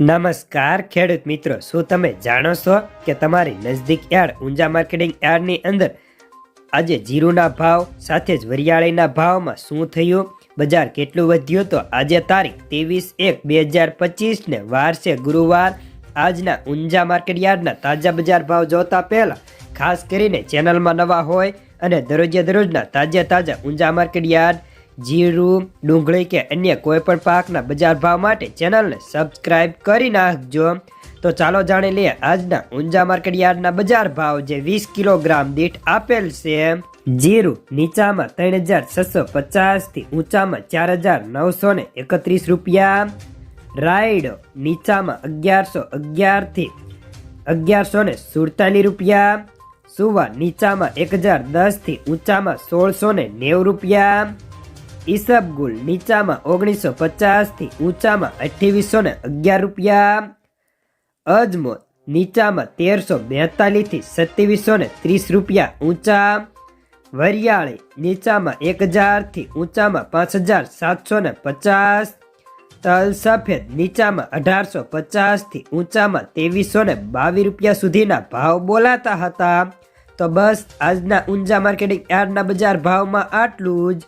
નમસ્કાર, ખેડૂત મિત્રો. શું તમે જાણો છો કે તમારી નજદીક યાર્ડ, ઊંઝા માર્કેટિંગ યાર્ડની અંદર આજે જીરુના ભાવ સાથે જ વરિયાળીના ભાવમાં શું થયું? બજાર કેટલું વધ્યું? તો આજે તારીખ ત્રેવીસ એક બે હજાર પચીસને વાર છે ગુરુવાર. આજના ઊંઝા માર્કેટ યાર્ડના તાજા બજાર ભાવ જોતા પહેલા ખાસ કરીને ચેનલમાં નવા હોય અને દરરોજે દરરોજના તાજા તાજા ઊંઝા માર્કેટ યાર્ડ જીરું, ડુંગળી કે અન્ય કોઈ પણ પાકના બજાર ભાવ માટે ચેનલને સબસ્ક્રાઇબ કરી નાખજો. તો ચાલો જાણી લઈએ આજના ઊંઝા માર્કેટ યાર્ડના બજાર ભાવ જે વીસ કિલોગ્રામ દીઠ આપેલ છે. જીરું નીચામાં ત્રણ હજાર છસો પચાસથી ઊંચામાં ચાર હજાર નવસો ને એકત્રીસ રૂપિયા. રાયડો નીચામાં અગિયારસો અગિયારથી અગિયારસો ને સુડતાલીસ રૂપિયા. સુવા નીચામાં એક હજાર દસથી ઊંચામાં સોળસો ને નેવું રૂપિયા. ઈસબગુલ નીચામાં ઓગણીસો પચાસથી ઊંચામાં અઠ્યાવીસો ને અગિયાર રૂપિયા. અજમો નીચામાં તેરસો બેતાલીસથી સત્યાવીસો ને ત્રીસ રૂપિયા ઊંચા. વરિયાળી નીચામાં એક હજારથી ઊંચામાં પાંચ હજાર સાતસો ને પચાસ. તલ સફેદ નીચામાં અઢારસો પચાસથી ઊંચામાં ત્રેવીસો ને બાવીસ રૂપિયા સુધીના ભાવ બોલાતા હતા. તો બસ, આજના ઊંઝા માર્કેટિંગ યાર્ડના બજાર ભાવમાં આટલું જ.